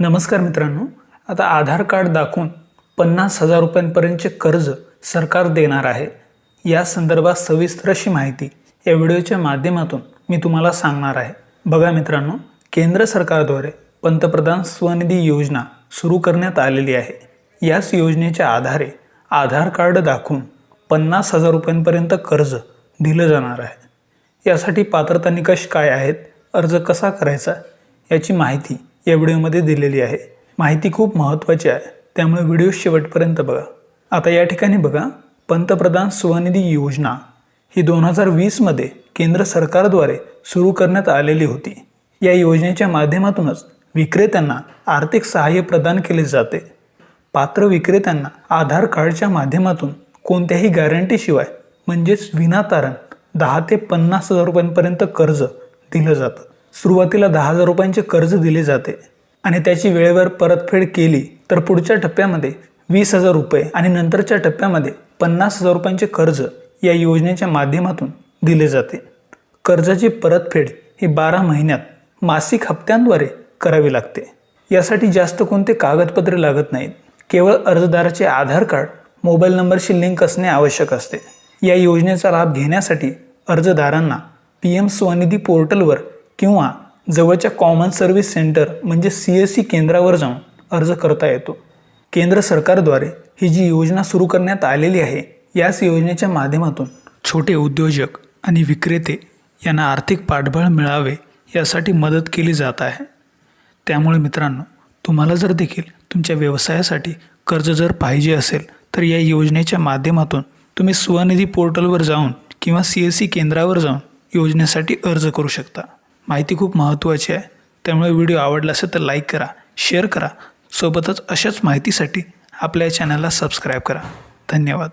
नमस्कार मित्रांनो आता आधार कार्ड दाखवून पन्नास हजार रुपयांपर्यंतचे कर्ज सरकार देणार आहे. या संदर्भात सविस्तर अशी माहिती या व्हिडिओच्या माध्यमातून मी तुम्हाला सांगणार आहे. बघा मित्रांनो केंद्र सरकारद्वारे पंतप्रधान स्वनिधी योजना सुरू करण्यात आलेली आहे. याच योजनेच्या आधारे आधार कार्ड दाखवून पन्नास हजार रुपयांपर्यंत कर्ज दिलं जाणार आहे. यासाठी पात्रता निकष काय आहेत? अर्ज कसा करायचा? याची माहिती या व्हिडिओमध्ये दिलेली आहे. माहिती खूप महत्त्वाची आहे. त्यामुळे व्हिडिओ शेवटपर्यंत बघा. आता या ठिकाणी बघा. पंतप्रधान स्वनिधी योजना ही दोन हजार वीसमध्ये केंद्र सरकारद्वारे सुरू करण्यात आलेली होती. या योजनेच्या माध्यमातूनच विक्रेत्यांना आर्थिक सहाय्य प्रदान केले जाते. पात्र विक्रेत्यांना आधार कार्डच्या माध्यमातून कोणत्याही गॅरंटीशिवाय म्हणजेच विनातारण दहा ते पन्नास हजार रुपयांपर्यंत कर्ज दिलं जातं. सुरुवातीला दहा हजार रुपयांचे कर्ज दिले जाते आणि त्याची वेळेवर परतफेड केली तर पुढच्या टप्प्यामध्ये वीस हजार रुपये आणि नंतरच्या टप्प्यामध्ये पन्नास हजार रुपयांचे कर्ज या योजनेच्या माध्यमातून दिले जाते. कर्जाची परतफेड ही बारा महिन्यात मासिक हप्त्यांद्वारे करावी लागते. यासाठी जास्त कोणते कागदपत्रे लागत नाहीत. केवळ अर्जदाराचे आधार कार्ड मोबाईल नंबरशी लिंक असणे आवश्यक असते. या योजनेचा लाभ घेण्यासाठी अर्जदारांना पी एम स्वनिधी पोर्टलवर किंवा जवळच्या कॉमन सर्व्हिस सेंटर म्हणजे सी एस सी केंद्रावर जाऊन अर्ज करता येतो. केंद्र सरकारद्वारे ही जी योजना सुरू करण्यात आलेली आहे याच योजनेच्या माध्यमातून छोटे उद्योजक आणि विक्रेते यांना आर्थिक पाठबळ मिळावे यासाठी मदत केली जात आहे. त्यामुळे मित्रांनो तुम्हाला जर देखील तुमच्या व्यवसायासाठी कर्ज जर पाहिजे असेल तर या योजनेच्या माध्यमातून तुम्ही स्वनिधी पोर्टलवर जाऊन किंवा सी एस सी केंद्रावर जाऊन योजनेसाठी अर्ज करू शकता. माहिती खूप महत्त्वाची आहे. त्यामुळे व्हिडिओ आवडला असेल तर लाईक करा शेअर करा. सोबतच अशाच माहितीसाठी आपल्या चॅनलला सबस्क्राईब करा. धन्यवाद.